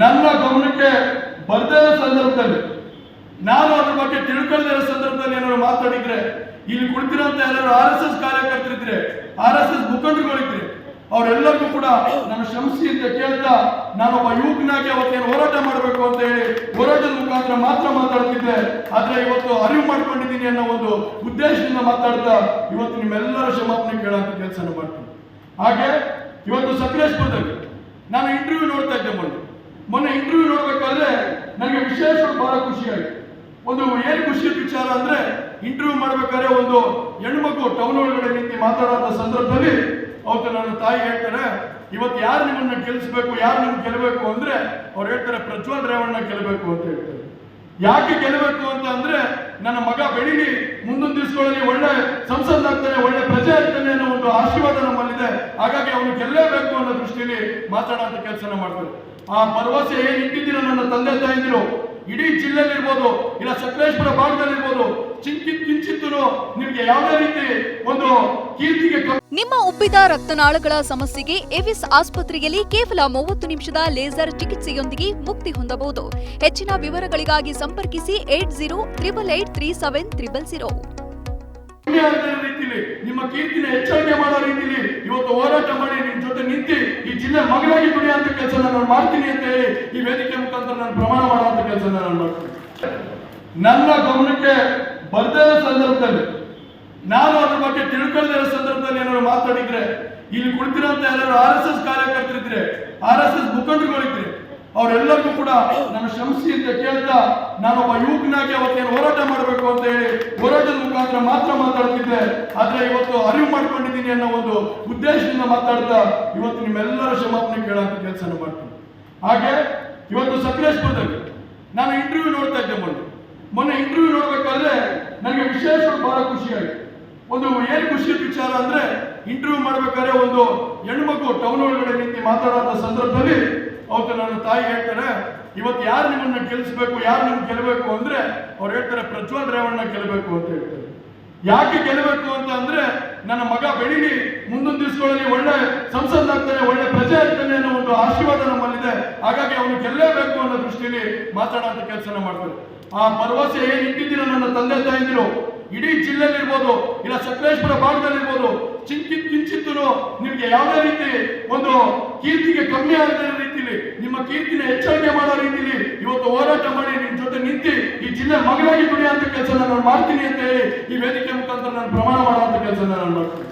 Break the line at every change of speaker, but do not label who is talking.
ನನ್ನ ಗಮನಕ್ಕೆ ಬರ್ದೇ ಸಂದರ್ಭದಲ್ಲಿ, ನಾನು ಅದ್ರ ಬಗ್ಗೆ ತಿಳ್ಕೊಳ್ದೇ ಇರೋ ಸಂದರ್ಭದಲ್ಲಿ ಏನಾದ್ರು ಮಾತಾಡಿದ್ರೆ, ಇಲ್ಲಿ ಕುಳಿತಿರೋಂತ ಎಲ್ಲರೂ ಆರ್ ಎಸ್ ಎಸ್ ಕಾರ್ಯಕರ್ತರಿದ್ರೆ, ಆರ್ ಎಸ್ ಎಸ್ ಮುಖಂಡರುಗಳಿದ್ರೆ ಅವರೆಲ್ಲರಿಗೂ ಕೂಡ ನಾನು ಶ್ರಮಿಸಿ ಅಂತ ಕೇಳ್ತಾ ನಾನೊಬ್ಬ ಯುವಕನಾಗಿ ಅವತ್ತೇನು ಹೋರಾಟ ಮಾಡಬೇಕು ಅಂತ ಹೇಳಿ ಹೋರಾಟದ ಮುಖಾಂತರ ಮಾತ್ರ ಮಾತಾಡ್ತಿದ್ದೆ. ಆದ್ರೆ ಇವತ್ತು ಅರಿವು ಮಾಡ್ಕೊಂಡಿದ್ದೀನಿ ಅನ್ನೋ ಒಂದು ಉದ್ದೇಶದಿಂದ ಮಾತಾಡ್ತಾ ಇವತ್ತು ನಿಮ್ಮೆಲ್ಲರ ಕ್ಷಮಾಪಣೆ ಕೇಳಕ್ಕೆ ಕೆಲಸ ಮಾಡ್ತೀನಿ. ಹಾಗೆ, ಇವತ್ತು ಸಕಲೇಶ್ಪುರದಲ್ಲಿ ನಾನು ಇಂಟರ್ವ್ಯೂ ನೋಡ್ತಾ ಇದ್ದೆ ಮೊನ್ನೆ. ಮೊನ್ನೆ ಇಂಟರ್ವ್ಯೂ ನೋಡ್ಬೇಕಾದ್ರೆ ನನಗೆ ವಿಶೇಷವಾಗಿ ಬಹಳ ಖುಷಿಯಾಯಿತು. ಒಂದು ಏನು ಖುಷಿ ವಿಚಾರ ಅಂದ್ರೆ ಇಂಟರ್ವ್ಯೂ ಮಾಡ್ಬೇಕಾದ್ರೆ ಒಂದು ಹೆಣ್ಮಗು ಟೌನ್ ಒಳಗಡೆ ನಿಂತು ಮಾತಾಡೋ ಸಂದರ್ಭದಲ್ಲಿ ಅವತ್ತು ನನ್ನ ತಾಯಿ ಹೇಳ್ತಾರೆ, ಇವತ್ತು ಯಾರು ನಿಮ್ಮನ್ನ ಗೆಲ್ಲಿಸ್ಬೇಕು, ಯಾರು ನಿಮ್ಗೆ ಗೆಲ್ಲಬೇಕು ಅಂದ್ರೆ ಅವ್ರು ಹೇಳ್ತಾರೆ, ಪ್ರಜ್ವಲ್ ರೇವಣ್ಣ ಗೆಲ್ಲಬೇಕು ಅಂತ ಹೇಳ್ತಾರೆ. ಯಾಕೆ ಗೆಲ್ಲಬೇಕು ಅಂತ ಅಂದ್ರೆ ನನ್ನ ಮಗ ಬೆಳಿಲಿ ಮುಂದಿನ ದಿವಸಗಳಲ್ಲಿ ಒಳ್ಳೆ ಸಂಸದಾಗ್ತಾನೆ ಒಳ್ಳೆ ಪ್ರಜೆ ಆಗ್ತಾನೆ ಅನ್ನೋ ಒಂದು ಆಶೀರ್ವಾದ ನಮ್ಮಲ್ಲಿದೆ ಹಾಗಾಗಿ ಅವನು ಗೆಲ್ಲೇಬೇಕು ಅನ್ನೋ ದೃಷ್ಟಿಯಲ್ಲಿ ಮಾತಾಡೋಂಥ ಕೆಲಸನ ಮಾಡ್ತಾರೆ ಆ ಭರವಸೆ ಏನ್ ಇಟ್ಟಿದ್ದೀರ ನನ್ನ ತಂದೆ ತಾಯಂದಿರು ಇಡೀ ಜಿಲ್ಲೆಯಲ್ಲಿರ್ಬೋದು ಇಲ್ಲ ಸಕಲೇಶ್ವರ ಭಾಗದಲ್ಲಿರ್ಬೋದು ಚಿಂಕಿತ್ ಕಿಂಚಿತ್ತೂ ನಿಮಗೆ ಯಾವುದೇ ರೀತಿ ಒಂದು ಕೀರ್ತಿಗೆ
ನಿಮ್ಮ ಉಬ್ಬಿದ ರಕ್ತನಾಳಗಳ ಸಮಸ್ಯೆಗೆ ಎವಿಸ್ ಆಸ್ಪತ್ರೆಯಲ್ಲಿ ಕೇವಲ ಮೂವತ್ತು ನಿಮಿಷದ ಲೇಸರ್ ಚಿಕಿತ್ಸೆಯೊಂದಿಗೆ ಮುಕ್ತಿ ಹೊಂದಬಹುದು. ಹೆಚ್ಚಿನ ವಿವರಗಳಿಗಾಗಿ ಸಂಪರ್ಕಿಸಿ eight zero triple eight three seven triple zero.
ರೀತಿಲಿ ನಿಮ್ಮ ಕೀರ್ತಿನ ಹೆಚ್ಚಳಿಕೆ ಮಾಡೋ ರೀತಿಲಿ ಇವತ್ತು ಹೋರಾಟ ಮಾಡಿ ನಿಮ್ ಜೊತೆ ನಿಂತು ಜಿಲ್ಲೆ ಮಗನಾಗಿ ದುಡಿಯುವಂತ ಕೆಲಸ ನಾನು ಮಾಡ್ತೀನಿ ಅಂತ ಹೇಳಿ ಈ ವೇದಿಕೆ ಮುಖಾಂತರ ನಾನು ಪ್ರಮಾಣ ಮಾಡುವಂತ ಕೆಲಸ ನಾನು ಮಾಡ್ತೀನಿ. ನನ್ನ ಗಮನಕ್ಕೆ ಬರ್ದೇ ಸಂದರ್ಭದಲ್ಲಿ, ನಾನು ಅದ್ರ ಬಗ್ಗೆ ತಿಳ್ಕೊಳ್ದಿರೋ ಸಂದರ್ಭದಲ್ಲಿ ಏನಾದ್ರು ಮಾತಾಡಿದ್ರೆ, ಇಲ್ಲಿ ಕುಳಿತಿರೋಂತ ಎಲ್ಲರೂ ಆರ್ ಎಸ್ ಎಸ್ ಕಾರ್ಯಕರ್ತರಿದ್ರೆ ಆರ್ ಎಸ್ ಎಸ್ ಮುಖಂಡರುಗಳಿದ್ರೆ ಅವರೆಲ್ಲರಿಗೂ ಕೂಡ ನಾನು ಶ್ರಮಿಸಿ ಅಂತ ಕೇಳ್ತಾ, ನಾನೊಬ್ಬ ಯುವಕನಾಗಿ ಅವತ್ತೇನು ಹೋರಾಟ ಮಾಡಬೇಕು ಅಂತ ಹೇಳಿ ಹೋರಾಟದ ಮುಖಾಂತರ ಮಾತ್ರ ಮಾತಾಡ್ತಿದ್ದೆ. ಆದ್ರೆ ಇವತ್ತು ಅರಿವು ಮಾಡ್ಕೊಂಡಿದ್ದೀನಿ ಅನ್ನೋ ಒಂದು ಉದ್ದೇಶದಿಂದ ಮಾತಾಡ್ತಾ, ಇವತ್ತು ನಿಮ್ಮೆಲ್ಲರ ಕ್ಷಮಾಪಣೆ ಕೇಳೋ ಕೆಲಸನ ಮಾಡ್ತೀನಿ. ಹಾಗೆ ಇವತ್ತು ಸಕಲೇಶ್ಪುರದಲ್ಲಿ ನಾನು ಇಂಟರ್ವ್ಯೂ ನೋಡ್ತಾ ಇದ್ದೆ ಮೊನ್ನೆ. ಮೊನ್ನೆ ಇಂಟರ್ವ್ಯೂ ನೋಡ್ಬೇಕಾದ್ರೆ ನನಗೆ ವಿಶೇಷವಾಗಿ ಬಹಳ ಖುಷಿಯಾಗಿ ಒಂದು ಏನು ಖುಷಿ ವಿಚಾರ ಅಂದ್ರೆ ಇಂಟರ್ವ್ಯೂ ಮಾಡ್ಬೇಕಾದ್ರೆ ಒಂದು ಹೆಣ್ಮಗು ಟೌನ್ ಒಳಗಡೆ ನಿಂತು ಮಾತಾಡೋ ಸಂದರ್ಭದಲ್ಲಿ ಅವತ್ತು ನನ್ನ ತಾಯಿ ಹೇಳ್ತಾರೆ, ಇವತ್ತು ಯಾರು ನಿಮ್ಮನ್ನ ಗೆಲ್ಲಿಸ್ಬೇಕು ಯಾರು ನಿಮ್ಗೆ ಗೆಲ್ಲಬೇಕು ಅಂದ್ರೆ ಅವ್ರು ಹೇಳ್ತಾರೆ, ಪ್ರಜ್ವಲ್ ರೇವಣ್ಣ ಗೆಲ್ಲಬೇಕು ಅಂತ ಹೇಳ್ತಾರೆ. ಯಾಕೆ ಗೆಲ್ಲಬೇಕು ಅಂತ ಅಂದ್ರೆ, ನನ್ನ ಮಗ ಬೆಳಿಲಿ ಮುಂದಿನ ದಿವಸಗಳಲ್ಲಿ ಒಳ್ಳೆ ಸಂಸದಾಗ್ತಾನೆ ಒಳ್ಳೆ ಪ್ರಜೆ ಆಗ್ತಾನೆ ಅನ್ನೋ ಒಂದು ಆಶೀರ್ವಾದ ನಮ್ಮಲ್ಲಿದೆ. ಹಾಗಾಗಿ ಅವನು ಗೆಲ್ಲೇಬೇಕು ಅನ್ನೋ ದೃಷ್ಟಿಯಲ್ಲಿ ಮಾತಾಡೋಂಥ ಕೆಲಸನ ಮಾಡ್ತಾರೆ. ಆ ಭರವಸೆ ಏನ್ ಇಟ್ಟಿದ್ದೀರ ನನ್ನ ತಂದೆ ತಾಯಿಂದಿರು? ಇಡೀ ಜಿಲ್ಲೆಯಲ್ಲಿರ್ಬೋದು, ಇಲ್ಲ ಸಕಲೇಶ್ವರ ಭಾಗದಲ್ಲಿರ್ಬೋದು. ಚಿಂಕಿತ್ ಕಿಂಚಿತ್ತೂ ನಿಮಗೆ ಯಾವುದೇ ರೀತಿ ಒಂದು ಕೀರ್ತಿಗೆ ಕಮ್ಮಿ ಆಗದ ರೀತಿಲಿ, ನಿಮ್ಮ ಕೀರ್ತಿನ ಹೆಚ್ಚಳಿಕೆ ಮಾಡೋ ರೀತಿಲಿ ಇವತ್ತು ಹೋರಾಟ ಮಾಡಿ ನಿಮ್ ಜೊತೆ ನಿಂತಿ ಈ ಜಿಲ್ಲೆ ಮಗನಾಗಿ ದುಡಿಯುವಂತ ಕೆಲಸ ನಾನು ಮಾಡ್ತೀನಿ ಅಂತ ಹೇಳಿ ಈ ವೇದಿಕೆ ಮುಖಾಂತರ ನಾನು ಪ್ರಮಾಣ ಮಾಡುವಂತ ಕೆಲಸ ನಾನು ಮಾಡ್ತೀನಿ.